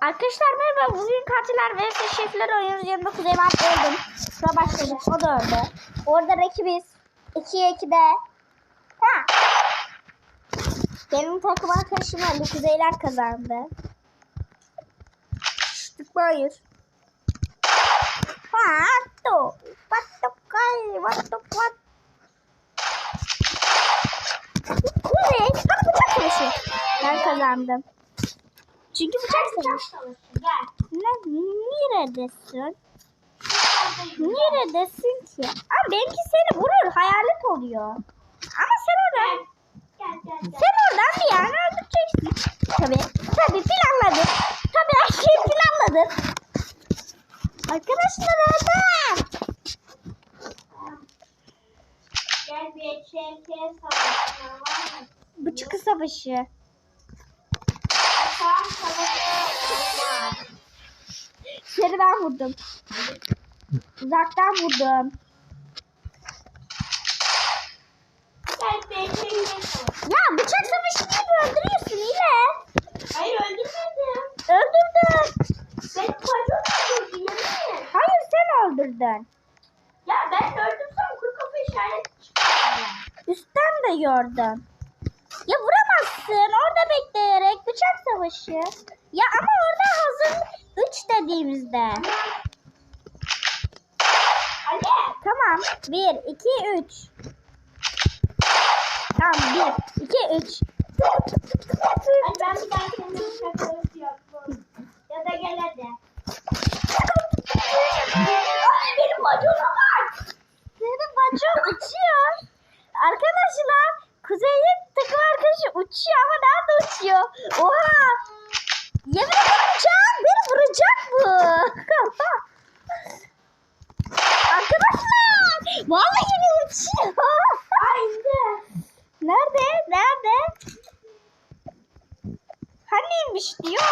Arkadaşlar merhaba. Bugün katiller vs şefler oynuyoruz. Yanımda Kuzey var. Öldüm. Şuna başladık. O da öldü. Orada rakibiz. 2'ye 2'de. Ha. Benim takım arkadaşım öldü. Kuzeyler kazandı. Şştık hayır. Ha. To. What kay. The what. Kuzey. Hadi bıçak savaşı. Ben kazandım. Çünkü bıçak. Ne, neredesin? Neredesin ki? Ama benimki seni vurur, hayalet oluyor. Ama sen oradan, sen oradan bir yerden öldüreceksin. Tabii, tabii planladın. Tabii her şeyi planladın. Arkadaşlar öldüm. Gel bir HK savaşına var mı? Bıçak savaşı. Tam savaşı var. Seni ben vurdum. Uzaktan vurdum. Ya bıçak savaşı gibi öldürüyorsun yine. Hayır öldürmedim. Öldürdün. Ben pardon öldürdüm yemin Hayır sen öldürdün. Ya ben öldürsem kuru kafa işareti çıkardım. Üstten de gördüm. Ya vuramazsın orada bekleyerek bıçak savaşı. Ya ama orada hazır 3 dediğimizde. Ali. Tamam 1 2 3. Tamam 1 2 3. Hadi ben bir daha. Ya da gel hadi. Ay benim bacona bak. Senin bacon uçuyor. Arkadaşlar Kuzey'in takım arkadaşı uçuyor ama nerede uçuyor? Oha! Yemin uçak beni vuracak bu. Arkadaşlar vallahi beni uçuyor. Aynı. Nerede? Nerede? Haniymiş diyor.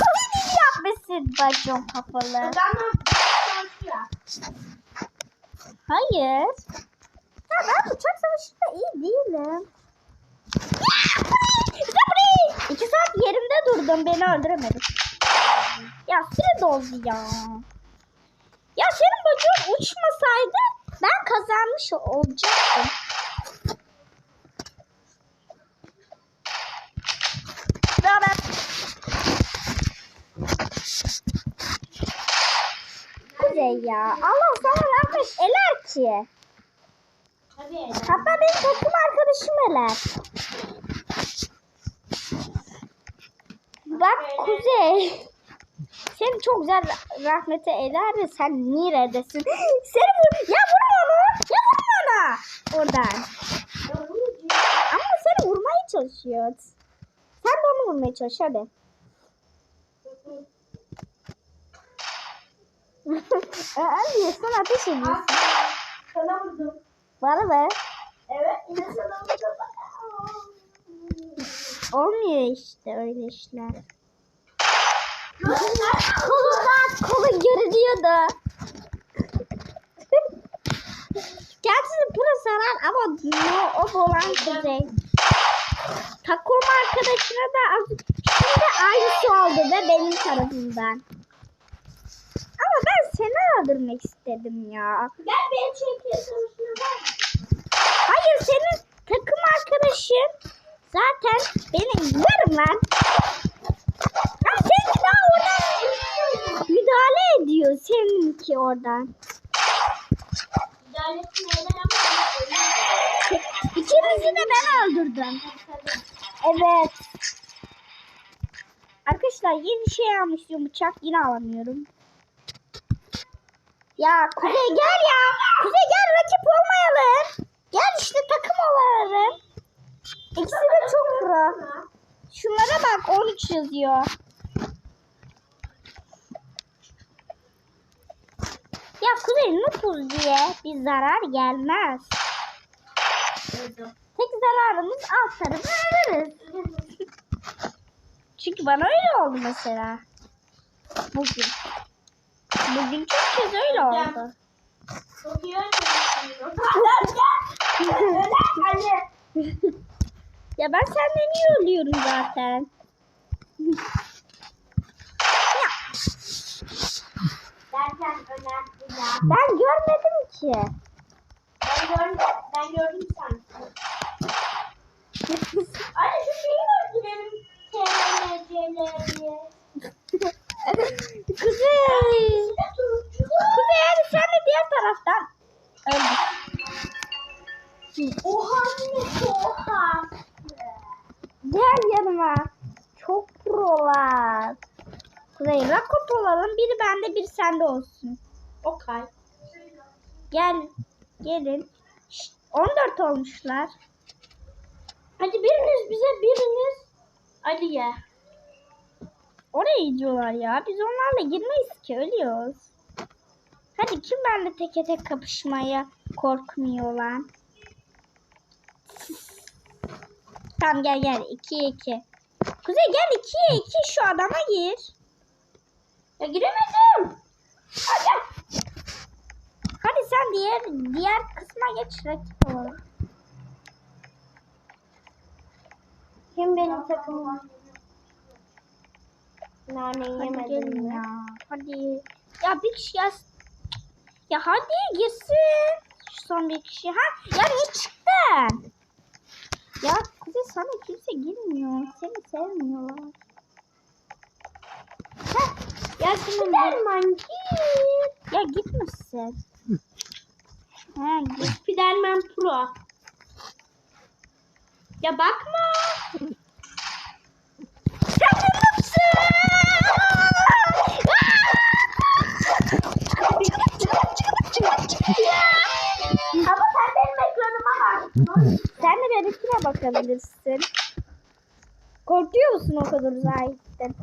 Senin yapmışsın bacon kafalı. Hayır. Ya ben bıçak savaşında iyi değilim. İki saat yerimde durdum. Beni öldüremedin. Ya süre doldu ya. Ya senin bacağın uçmasaydı ben kazanmış olacaktım. Beraber. Kuzey ya. Allah sana rahmet eler ki. Tabii. Hatta benim takım arkadaşım eler. Bak Kuzey. Seni çok güzel rahmete eler de sen neredesin? Seni vur. Ya vurma onu. Ya vurma ona. Oradan. Ama seni vurmaya çalışıyor. Sen de onu vurmaya çalış hadi. Abi sen ateş ediyorsun. Sana vurdum. Bana mı? Evet yine sana vurdum. Olmuyor işte öyle işler. Kolundan kolun görünüyordu. Gerçi pırı saran ama no, o olan kuzey. Takım arkadaşına da az şimdi aynısı oldu ve benim tarafımdan. Ama ben seni öldürmek istedim ya. Savaşına var mı? Hayır senin takım arkadaşın zaten benim yarım lan. Ediyor seninki oradan. İkimizi de ben öldürdüm. Evet. Arkadaşlar yeni şey almıştım bıçak yine alamıyorum. Ya Kuzey gel ya. Kuzey gel rakip olmayalım. Gel işte takım olalım. İkisi de çok pro. Şunlara bak 13 yazıyor. Ya Kuzey nupuz diye bir zarar gelmez. Tek zararımız alt tarafı ölürüz. Çünkü bana öyle oldu mesela. Bugün. Bugün çok kez öyle oldu. Çok iyi. Ya ben senden niye ölüyorum zaten? Ya, Derken önemli ya. ben görmedim ki. Ben gördüm, ben gördüm sanki. Anne şu şeyi öldürelim. TMC'leri. Kuzey. Sende olsun. Okay. Gel. Gelin. Şşt, 14 olmuşlar. Hadi biriniz bize biriniz Ali'ye. Oraya gidiyorlar ya. Biz onlarla girmeyiz ki. Ölüyoruz. Hadi kim benimle teke tek kapışmaya korkmuyor lan? Tamam gel gel. 2'ye 2. Kuzey gel 2'ye 2 şu adama gir. Ya giremedim. Hadi. Sen diğer diğer kısma geç rakip olalım. Kim benim takımım? Hadi yemedim ya. Hadi. Ya bir kişi yaz. Ya hadi girsin. Şu son bir kişi. Ha ya niye çıktın? Ya Kuzey sana kimse girmiyor. Seni sevmiyorlar. Heh, Ya Spiderman git. ya gitmişsin. Ha git. Spiderman Pro. Ya bakma. Sen. Ama sen benim ekranıma bak. Sen de benimkine bakabilirsin. Korkuyor musun o kadar uzağa gittin?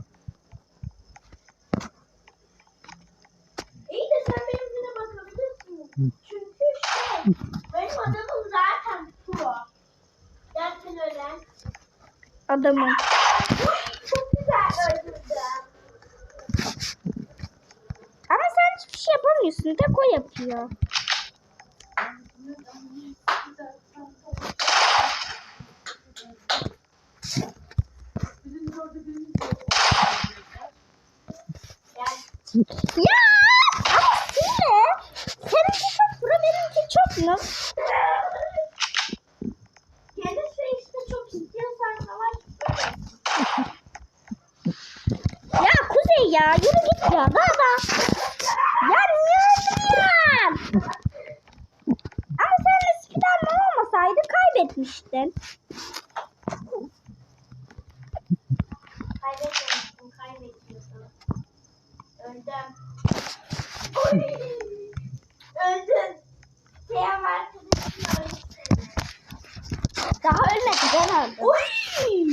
İyi de sen benimkine bakabilirsin. Çünkü şey, benim adamım zaten Pro. Zaten ölen. Adamım. Çok güzel öldürdüm. Ama sen hiçbir şey yapamıyorsun. Tek o yapıyor. Yani Ya! Ama Sine! Seninki çok pro, çok mu? gelirse işte çok istiyorsan savaş. Ya Kuzey ya yürü git ya. Da. Ya niye öldürüyorsun? Ama seninle Spiderman olmasaydı kaybetmiştin. Kaybetmemişsin, kaybediyorsun. Öldüm. Oy! Öldün. Siyah arkadaşın öldü seni. Daha ölmedi ben öldüm. Oy!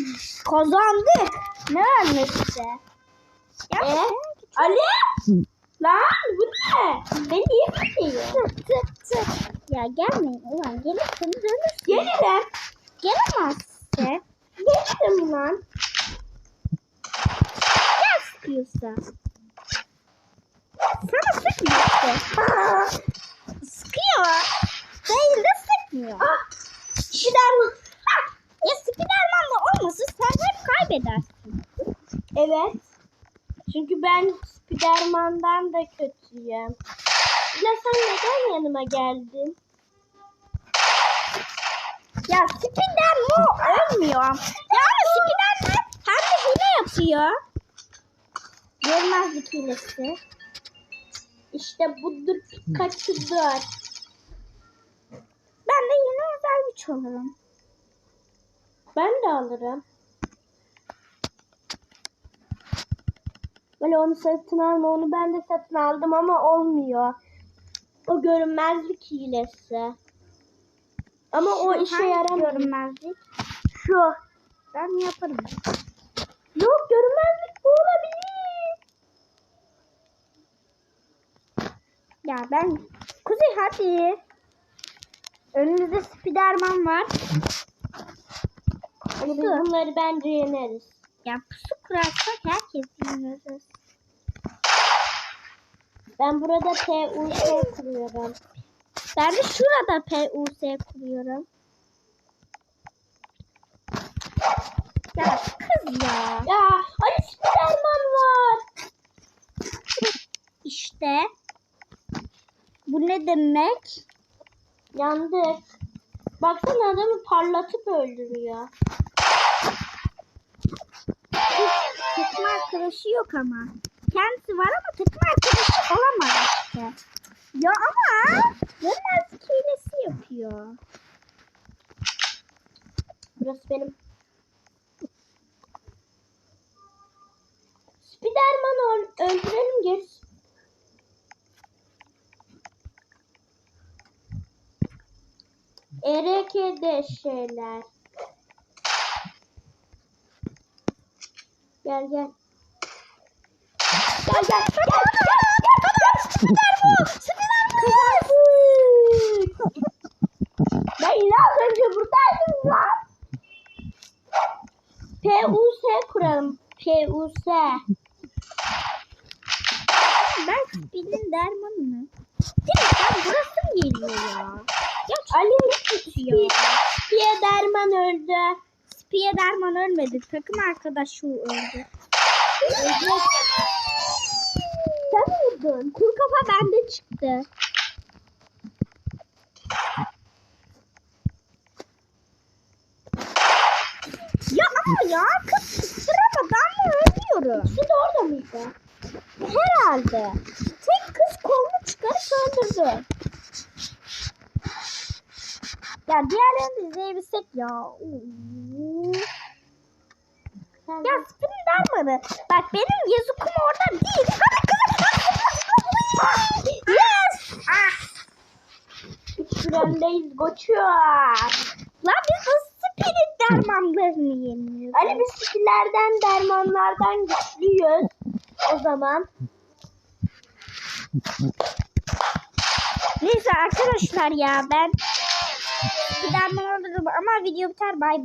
Kazandık. Ne ölmesi? Ya Ee? Ali! Lan bu ne? Ben niye bakıyorum? Tık tık. Ya gelmeyin ulan gelirsin dönürsün. Gelirim. Gelemezsin. Gelirim lan. Gel sıkıyorsa. Sana sıkmıyor. Sıkıyor. Değil de sıkmıyor. Ah! Spiderman. Ha, ya Spiderman'la olmasa sen hep kaybedersin. Evet. Çünkü ben Spiderman'dan da kötüyüm. Ya sen neden yanıma geldin? Ya Spiderman ölmüyor. Ya Spiderman hem de hile yapıyor. Görmezlik hilesi. İşte budur Pikachu'dur. Ben de yine olurum. Ben de alırım. Böyle onu satın alma, onu ben de satın aldım ama olmuyor. O görünmezlik hilesi. Ama o işe yaramıyor. Görünmezlik. Şu. Ben yaparım. Yok görünmezlik bu olabilir. Ya ben... Kuzey hadi. Önümüzde Spiderman var. Hani biz bunları bence yeneriz. Ya pusu kurarsak herkes yeniriz. Ben burada TUS kuruyorum. Ben de şurada PUS kuruyorum. Ya kız ya. Ya Ali Spiderman var. İşte. Bu ne demek? Yandık. Baksana adamı parlatıp öldürüyor. Takım arkadaşı yok ama. Kendisi var ama takım arkadaşı olamaz işte. Ya ama görmezlik hilesi yapıyor. Burası benim. Spiderman'ı öl- öldürelim gerisi. Ereke'de şeyler. Gel gel. Gel gel gel gel gel Spiderman Spiderman Ben yine az önce buradaydım lan. PUS kuralım. PUS. Ben Speed'in dermanını. Direkt ben burası mı geliyor ya? Ali tutuyor. Spiye derman öldü. Spiye derman ölmedi. Takım arkadaşı öldü. Sen mi vurdun? Kuru kafa bende çıktı. Ya ama ya kız tutturamadan mı ölüyorum? İkisi de orada mıydı? Herhalde. Tek kız kolunu çıkarıp öldürdü. Ya diğerlerini de izleyebilsek ya. Oo. Ya spin dermanı. Bak benim yazıkum orada değil. Hadi kızım. Yes. Ah. Üç öndeyiz koçum. Lan biz nasıl spirit dermanlarını yeniyoruz? Ali biz skillerden dermanlardan güçlüyüz. O zaman. Neyse arkadaşlar ya ben bir derman alırım ama video biter bay bay.